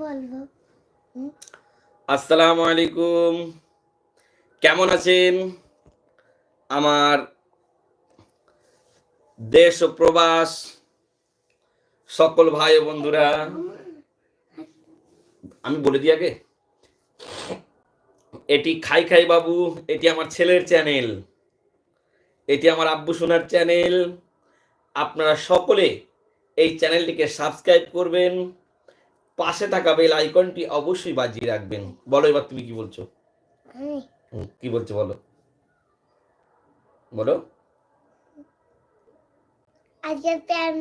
বলব? আসসালামু আলাইকুম। কেমন আছেন? আমার দেশ ও প্রবাস, সকল ভাই ও বন্ধুরা। আমি বলে দিই আগে। এটি খাই খাই বাবু, এটি আমার ছেলের চ্যানেল। এটি আমার আব্বু সোনার চ্যানেল। আপনারা সকলে এই চ্যানেলটিকে সাবস্ক্রাইব করবেন। পাশে থাকা বেল আইকনটি অবশ্যই বাজিয়ে রাখবেন। বলো এবার তুমি কি বলছো? কি বলছো বলো? বলো। আজকে প্যান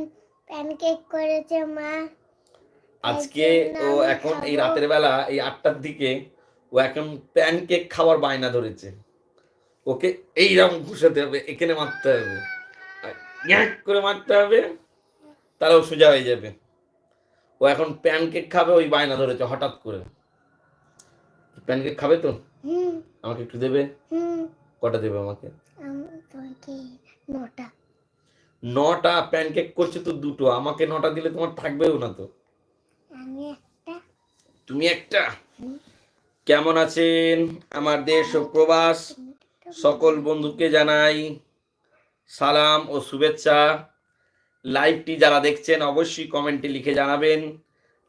প্যানকেক করেছে মা। আজকে ও এখন এই রাতের বেলা এই আটটার দিকে ও এখন প্যানকেক খাওয়ার বায়না ধরেছে। ওকে এইরকম ঘুষাতে হবে এখানে মারতে হবে। করে মারতে হবে তাহলে ও সোজা হয়ে যাবে। ও এখন প্যানকেক খাবে ওই বায়না ধরেছে হঠাৎ করে। প্যানকেক খাবে তো? আমাকে একটু দেবে? হুম। কটা দেবে আমাকে? নটা। নটা? প্যানকেক করছে তো দুটো। আমাকে নটা দিলে তোমার থাকবেও না তো। আমি একটা। তুমি একটা? কেমন আছেন আমার দেশ ও প্রবাস? সকল বন্ধুকে জানাই সালাম ও শুভেচ্ছা। লাইভটি যারা দেখছেন অবশ্যই কমেন্টে লিখে জানাবেন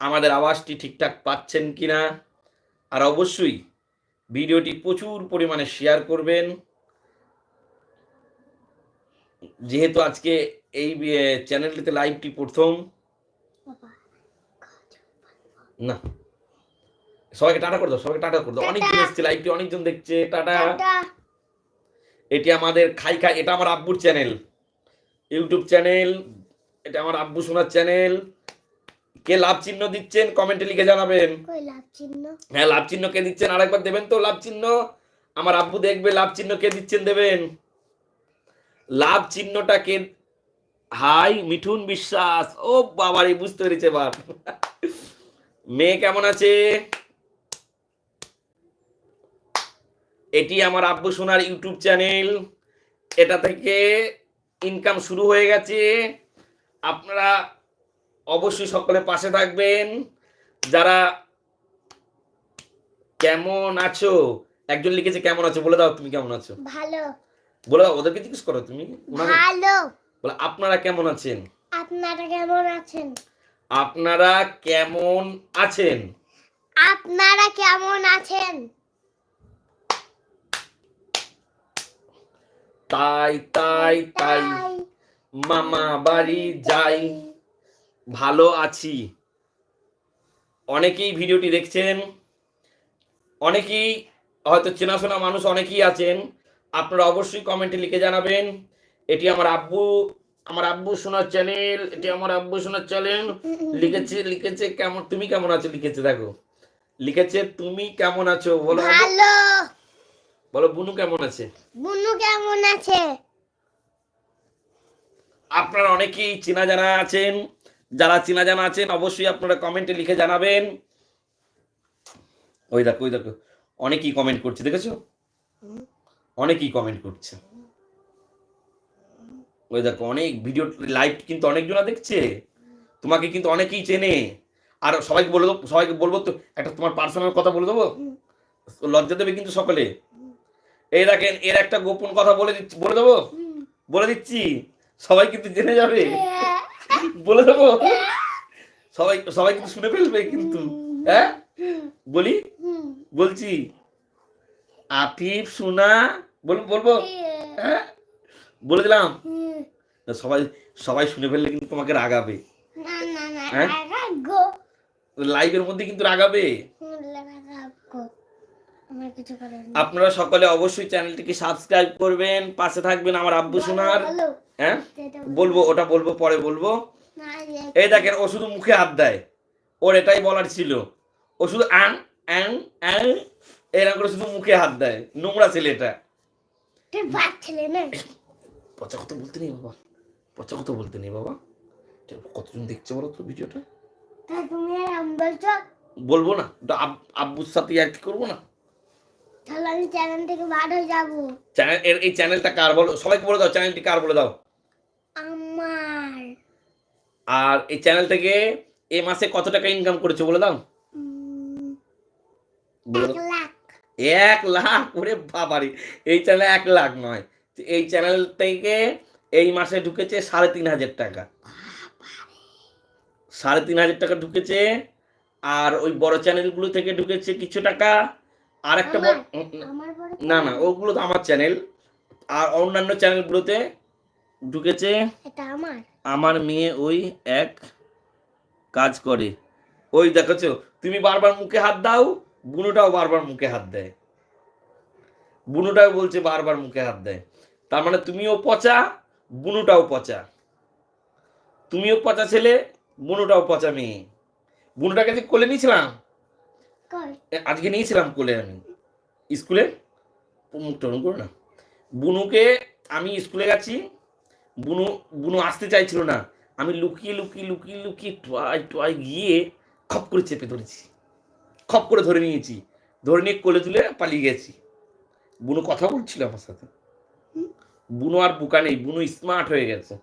আমাদের আওয়াজটি ঠিকঠাক পাচ্ছেন কিনা। আর অবশ্যই ভিডিওটি প্রচুর পরিমাণে শেয়ার করবেন। যেহেতু আজকে এই চ্যানেলটিতে লাইভটি প্রথম। না। সবাইকে টাটা করে দাও সবাইকে টাটা করে দাও। অনেকজন এসছে লাইভটি অনেকজন দেখছে। টাটা। টাটা। এটি আমাদের খাই খাই এটা আমার আব্বুর চ্যানেল ইউটিউব চ্যানেল এটা আমার আব্বু শোনার চ্যানেল কে লাভ চিহ্ন দিচ্ছেন? কমেন্টে লিখে জানাবেন। কই লাভ চিহ্ন? হ্যাঁ লাভ চিহ্ন কে দিচ্ছেন? আরেকবার দেবেন তো লাভ চিহ্ন। আমার আব্বু দেখবে লাভ চিহ্ন কে দিচ্ছেন দেবেন। লাভ চিহ্নটা কে? হাই মিঠুন বিশ্বাস। ও বাবারে বুঝতে পেরেছে বাপ মেয়ে কেমন আছে? এটি আমার আব্বু সোনার ইউটিউব চ্যানেল এটা থেকে ইনকাম শুরু হয়ে গেছে। আপনারা অবশ্যই সকলে পাশে থাকবেন। যারা কেমন আছো? একজন লিখেছে কেমন আছো? বলে দাও তুমি কেমন আছো? ভালো। বলে দাও ওদেরকে জিজ্ঞেস করো তুমি ভালো। বলে আপনারা কেমন আছেন? আপনারা কেমন আছেন? আপনারা কেমন আছেন? আপনারা কেমন আছেন? তাই। তাই তাই। মামা বাড়ি যাই। ভালো আছি। অনেকেই ভিডিওটি দেখছেন। অনেকেই হয়তো চেনাশোনা মানুষ অনেকেই আছেন। আপনারা অবশ্যই কমেন্টে লিখে জানাবেন। এটি আমার আব্বু আমার আব্বু শোনার চ্যানেল এটি আমার আব্বু শোনার চ্যানেল। লিখেছে লিখেছে কেমন তুমি কেমন আছো? লিখেছে দেখো। লিখেছে তুমি কেমন আছো? বলো বলো বুনু কেমন আছে? বুনু কেমন আছে? আপনারা অনেকেই চেনা জানা আছেন। যারা চেনা জানা আছেন, অবশ্যই আপনারা কমেন্টে লিখে জানাবেন। ওই দেখো ওই দেখো। অনেকেই কমেন্ট করছে, দেখেছ? অনেকেই কমেন্ট করছে। ওই দেখো, অনেক ভিডিও লাইভ কিন্তু অনেকজনা দেখছে। তোমাকে কিন্তু অনেকেই চেনে। আর সবাইকে বলে দেবো, সবাইকে বলব তো, একটা তোমার পার্সোনাল কথা বলে দেবো? লজ্জা দেবে কিন্তু সকলে। এই দেখেন, এর একটা গোপন কথা বলে দিচ্ছি, বলে দেবো? বলে দিচ্ছি? সবাই কিন্তু জেনে যাবে। বলে দেবো। সবাই সবাই কিন্তু শুনে ফেলবে কিন্তু। হ্যাঁ? বলি? বলছি। আফিফ সোনা বল বলব? হ্যাঁ? বলে দিলাম। সবাই সবাই শুনে ফেললে কিন্তু তোমাকে রাগাবে। না না না হ্যাঁ? লাইভের মধ্যে কিন্তু রাগাবে গো আমার কিছু করার নেই। আপনারা সকলে অবশ্যই চ্যানেলটিকে সাবস্ক্রাইব করবেন পাশে থাকবেন আমার আব্বু সোনার। হ্যাঁ? বলব ওটা বলব পরে বলব। এই দেখেন ও শুধু মুখে হাত দেয়। ওর এটাই বলার ছিল। ও শুধু আং অ্যাং অ্যাং এরকম করে শুধু মুখে হাত দেয়। নোংরা ছেলে এটা পচা কথা বলতে নেই বাবা। পচা কথা বলতে নেই বাবা। কতজন দেখছে বলো তো ভিডিওটা? তা তুমি আর আম বলছো? বলব না। আব্বুর সাথে আর কি করব না? তাহলে আমি চ্যানেল থেকে বার হয়ে যাব। চ্যানেল এই চ্যানেলটা কার বলো? সবাইকে বলে দাও চ্যানেলটি কার বলে দাও? আমার। আর এই চ্যানেল থেকে এ মাসে কত টাকা ইনকাম করেছ বলে দাও? বলে এক লাখ। এক লাখ? ওরে বাবারে এই চ্যানেলে এক লাখ নয়। এই চ্যানেল থেকে এই মাসে ঢুকেছে সাড়ে তিন হাজার টাকা। সাড়ে তিন হাজার টাকা ঢুকেছে আর ওই বড় চ্যানেলগুলো থেকে ঢুকেছে কিছু টাকা আর একটা না না ওগুলো তো আমার চ্যানেল আর অন্যান্য চ্যানেলগুলোতে ঢুকেছে এটা আমার। আমার মেয়ে ওই এক কাজ করে। ওই দেখেছ তুমি বারবার মুখে হাত দাও বুনুটাও বারবার মুখে হাত দেয়। বুনুটাও বলছে বারবার মুখে হাত দেয়। তার মানে তুমিও পচা বুনুটাও পচা। তুমিও পচা ছেলে বুনুটাও পচা মেয়ে। বুনুটাকে কোলে নিয়েছিলাম? আজকে নিয়েছিলাম কোলে আমি। স্কুলে? মুখটা ওরম করো না। বুনুকে আমি স্কুলে গেছি। বুনু বুনু আসতে চাইছিল না। আমি লুকিয়ে লুকিয়ে লুকিয়ে লুকিয়ে টয় টয় গিয়ে খপ করে চেপে ধরেছি। খপ করে ধরে নিয়েছি। ধরে নিয়ে কোলে তুলে পালিয়ে গেছি। বুনু কথা বলছিল আমার সাথে। বুনু আর বুকা নেই। বুনু স্মার্ট হয়ে গেছে।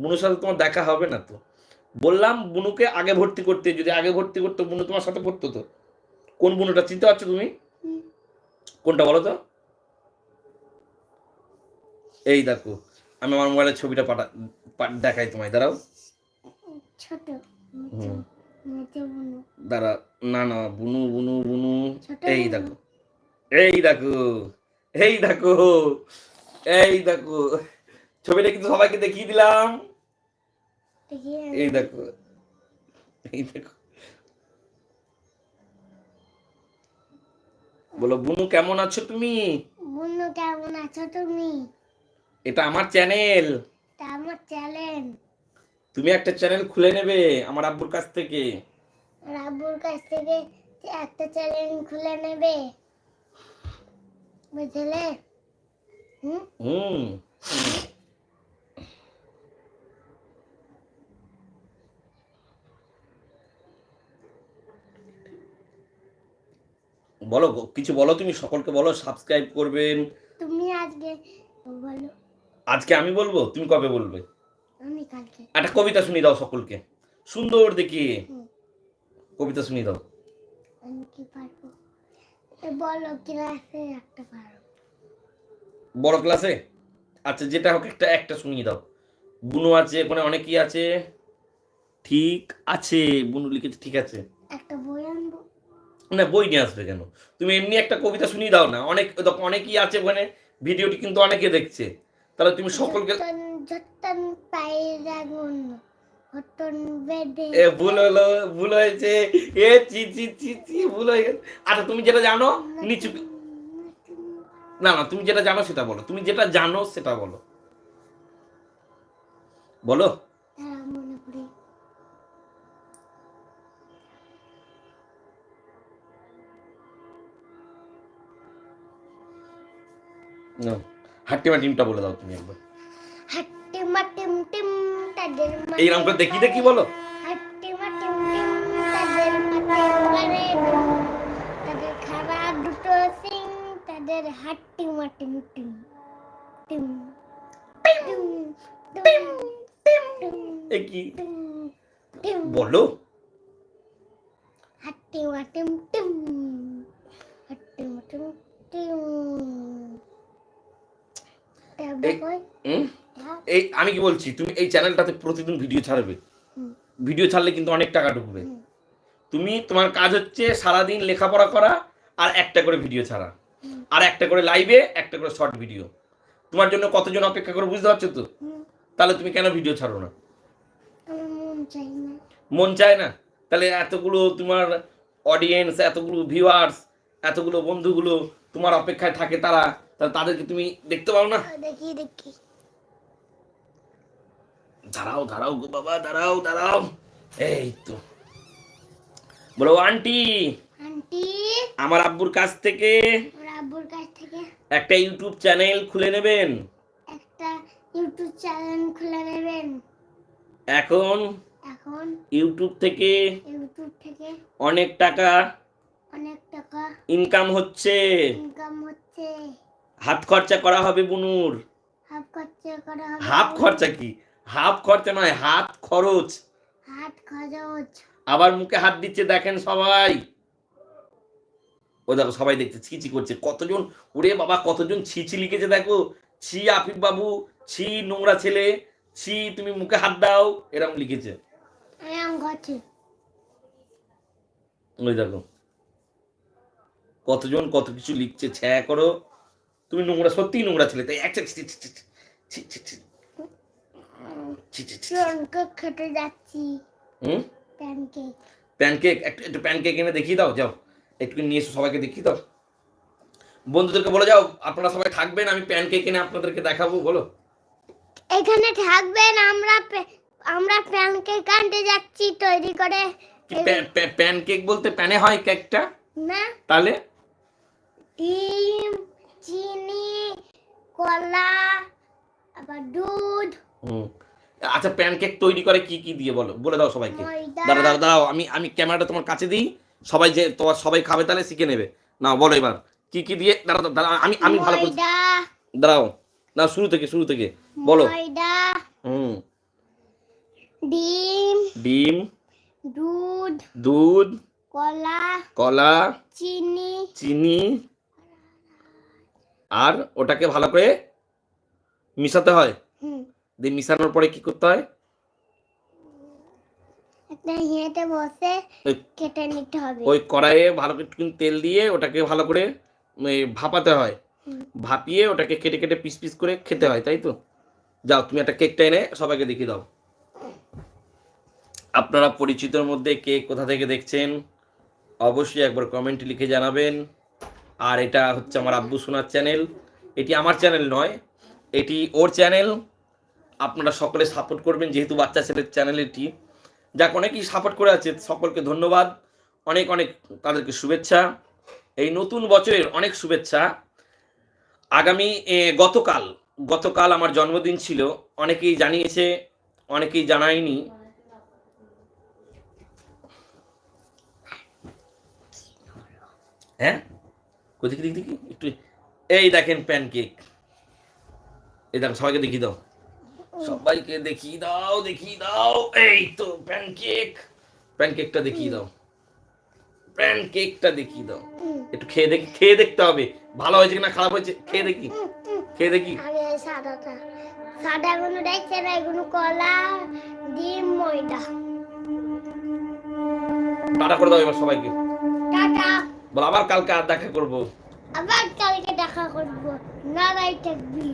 বুনুর সাথে তোমার দেখা হবে না তো। বললাম বুনুকে আগে ভর্তি করতে যদি আগে ভর্তি করতো বুনু তোমার সাথে পড়তো তো। কোন বুনুটা চিনতে পারছ তুমি? কোনটা বলো তো? এই দেখো আমি আমার মোবাইলের ছবিটা পাঠা দেখাই তোমায় দাঁড়াও। ছোট দাঁড়া না না বুনু বুনু বুনু। এই। দেখো এই দেখো এই দেখো এই দেখো। ছবিটা কিন্তু সবাইকে দেখিয়ে দিলাম। এই দেখো। এই দেখো। বলো বুনু কেমন আছো তুমি? বুনু কেমন আছো তুমি? এটা আমার চ্যানেল। তা আমার চ্যালেঞ্জ তুমি একটা চ্যানেল খুলে নেবে আমার আব্বুর কাছ থেকে। আব্বুর কাছ থেকে একটা চ্যানেল খুলে নেবে। বুঝলে? হুম। হুম? বলো কিছু বলো তুমি সকলকে বলো সাবস্ক্রাইব করবেন। তুমি আজকে বলো। আজকে আমি বলব? তুমি কবে বলবে? আমি কালকে। একটা কবিতা শুনিয়ে দাও সকলকে। সুন্দর দেখি। কবিতা শুনিয়ে দাও। আমি কি পারব? বলো ক্লাসে একটা পারো। বড় ক্লাসে আচ্ছা যেটা হোক একটা একটা শুনিয়ে দাও। বুনু আছে ওখানে অনেকেই আছে। ঠিক আছে বুনু লিখেছে ঠিক আছে। একটা বই আনব। না বই নিয়ে আসবে কেন? তুমি এমনি একটা কবিতা শুনিয়ে দাও না। অনেক দেখো অনেকেই আছে ওখানে ভিডিওটি কিন্তু অনেকে দেখছে। তাহলে তুমি সকলকে এ ভুল হলো ভুল হয়েছে। এ চি চি চি চি ভুল হয়ে গেছে আচ্ছা তুমি যেটা জানো নিচু না না তুমি যেটা জানো সেটা বলো। তুমি যেটা জানো সেটা বলো। বলো। না হাট্টিমা টিমটা বলে দাও তুমি একবার। হাট্টি মাটিম টিম তাদের এইরকম করে দেখি দেখি বলো। হাট্টি মাটিম টিম তাদের করে তাদের খারাপ দুটো সিং তাদের হাট্টি মাটিম টিম টিম টিম টিম টিম টিম এ কি? টিম টিম। বলো। টিম টিম। এই- আমি কি বলছি? তুমি এই চ্যানেলটাতে প্রতিদিন ভিডিও ছাড়বে। ভিডিও ছাড়লে কিন্তু অনেক টাকা ঢুকবে। তুমি তোমার কাজ হচ্ছে সারাদিন লেখাপড়া করা আর একটা করে ভিডিও ছাড়া। আর একটা করে লাইভে একটা করে শর্ট ভিডিও। তোমার জন্য কতজন অপেক্ষা করে বুঝতে পারছ তো? তাহলে তুমি কেন ভিডিও ছাড়ো মন না। মন চায় না? তাহলে এতগুলো তোমার অডিয়েন্স এতগুলো ভিউয়ার্স এতগুলো বন্ধুগুলো তোমার অপেক্ষায় থাকে তারা তাহলে তাদেরকে তুমি দেখতে পাও না? দেখি দেখি। দাঁড়াও দাঁড়াও গো বাবা দাঁড়াও দাঁড়াও। এই তো। বলো আন্টি। আন্টি। আমার আব্বুর কাছ থেকে আমার আব্বুর কাছ থেকে একটা ইউটিউব চ্যানেল খুলে নেবেন। একটা ইউটিউব চ্যানেল খুলে নেবেন। এখন এখন ইউটিউব থেকে ইউটিউব থেকে অনেক টাকা অনেক টাকা। ইনকাম হচ্ছে। ইনকাম হচ্ছে। হাত খরচা করা হবে বুনুর। হাফ খরচা করা হবে হাফ খরচা কি? হাফ খরচা নয় হাত খরচ। হাত খরচ। আবার মুখে হাত দিচ্ছে দেখেন সবাই। ও দেখো সবাই দেখছে ছি ছি করছে। কতজন? ওরে বাবা কতজন ছি ছি লিখেছে দেখো। ছি আফিফ বাবু ছি নোংরা ছেলে ছি তুমি মুখে হাত দাও এরকম লিখেছে। ওই দেখো। কতজন কত কিছু লিখছে ছ্যা করো তুমি নোংরা সত্যিই নোংরা ছেলে তাই একটা ছি ছি হুম একটু এনে দেখিয়ে দাও যাও একটু নিয়ে সবাইকে দেখিয়ে দাও বন্ধুদেরকে বলে যাও আপনারা সবাই থাকবেন আমি এনে আপনাদেরকে দেখাবো বলো থাকবেন আমরা আমরা যাচ্ছি বলতে প্যানে হয় কেকটা না তাহলে ডিম চিনি কলা আবার দুধ। হুম। আচ্ছা প্যানকেক তৈরি করে কি কি দিয়ে বলো? বলে দাও সবাইকে। দাঁড়া দাঁড়া দাঁড়াও আমি আমি ক্যামেরাটা তোমার কাছে দিই। সবাই যে তোমার সবাই খাবে তাহলে শিখে নেবে। না বলো এবার। কি কি দিয়ে দাঁড়া দাঁড়া, দাঁড়া আমি আমি ভালো করে দাঁড়াও। না শুরু থেকে শুরু থেকে। বলো। হুম। ডিম। ডিম। দুধ। দুধ। কলা। কলা। চিনি। চিনি। আর ওটাকে ভালো করে মিশাতে হয়। দিয়ে মিশানোর পরে কি করতে হয়? বসে ওই- কেটে নিতে হবে। ওই কড়াইয়ে ভালো করে একটু তেল দিয়ে ওটাকে ভালো করে ভাপাতে হয়। ভাপিয়ে ওটাকে কেটে কেটে পিস পিস করে খেতে হয় তাই তো? যাও তুমি একটা কেকটা এনে সবাইকে দেখিয়ে দাও। আপনারা পরিচিতর মধ্যে কে কোথা থেকে দেখছেন অবশ্যই একবার কমেন্ট লিখে জানাবেন। আর এটা হচ্ছে আমার আব্বু সোনার চ্যানেল। এটি আমার চ্যানেল নয়, এটি ওর চ্যানেল। আপনারা সকলে সাপোর্ট করবেন, যেহেতু বাচ্চা ছেলের চ্যানেল এটি। যাক, অনেকেই সাপোর্ট করে আছে, সকলকে ধন্যবাদ। অনেক অনেক তাদেরকে শুভেচ্ছা। এই নতুন বছরের অনেক শুভেচ্ছা। আগামী গতকাল গতকাল আমার জন্মদিন ছিল। অনেকেই জানিয়েছে, অনেকেই জানায়নি। হ্যাঁ? কোথায় দেখি দেখি? একটু এই দেখেন প্যানকেক এই দেখো সবাইকে দেখিয়ে দাও। সবাইকে দেখিয়ে দাও দেখিয়ে দাও। এই তো প্যানকেক প্যানকেকটা দেখিয়ে দাও। প্যানকেকটা দেখিয়ে দাও। একটু খেয়ে দেখি খেয়ে দেখতে হবে। ভালো হয়েছে কিনা খারাপ হয়েছে খেয়ে দেখি। খেয়ে দেখি। সাদাটা। সাদা গুলো দেখছে না এগুলো কলা ডিম ময়দা। টাটা করে দাও এবার সবাইকে। টাটা। বল আবার কালকে আর দেখা করব? আবার কালকে দেখা করব। করব নারাই থাকবি।